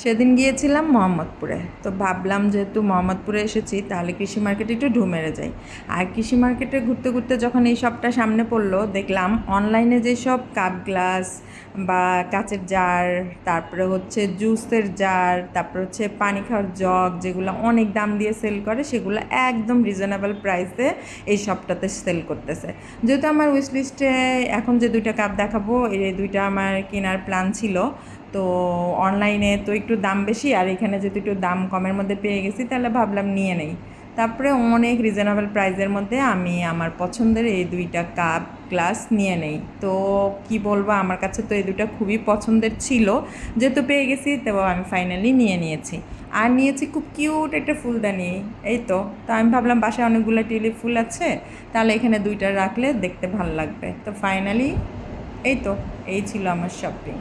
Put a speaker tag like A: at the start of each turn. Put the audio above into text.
A: সেদিন গিয়েছিলাম মোহাম্মদপুরে। তো ভাবলাম যেহেতু মোহাম্মদপুরে এসেছি, তাহলে কৃষি মার্কেটে একটু ঢু মেরে যাই। আর কৃষি মার্কেটে ঘুরতে ঘুরতে যখন এই সবটা সামনে পড়ল, দেখলাম অনলাইনে যেসব কাপ গ্লাস বা কাচের জার তারপরে হচ্ছে জুসের জার তারপরে হচ্ছে পানি খাওয়ার জগ যেগুলো অনেক দাম দিয়ে সেল করে, সেগুলো একদম রিজনেবল প্রাইসে এই সবটাতে সেল করতেছে। যেহেতু আমার উইশ লিস্টে এখন যে দুইটা কাপ দেখাবো, এই দুইটা আমার কেনার প্ল্যান ছিল। তো অনলাইনে তো একটু দাম বেশি, আর এখানে যেহেতু একটু দাম কমের মধ্যে পেয়ে গেছি, তাহলে ভাবলাম নিয়ে নেই। তারপরে অনেক রিজনেবল প্রাইসের মধ্যে আমি আমার পছন্দের এই দুইটা কাপ গ্লাস নিয়ে নেই। তো কি বলব, আমার কাছে তো এই দুইটা খুবই পছন্দের ছিল, যেহেতু পেয়ে গেছি, তো আমি ফাইনালি নিয়ে নিয়েছি। আর নিয়েছি খুব কিউট একটা ফুলদানি, এই তো। তো আমি ভাবলাম বাসায় অনেকগুলো টিউলিপ ফুল আছে, তাহলে এখানে দুইটা রাখলে দেখতে ভালো লাগবে। তো ফাইনালি এই তো, এই ছিল আমার শপিং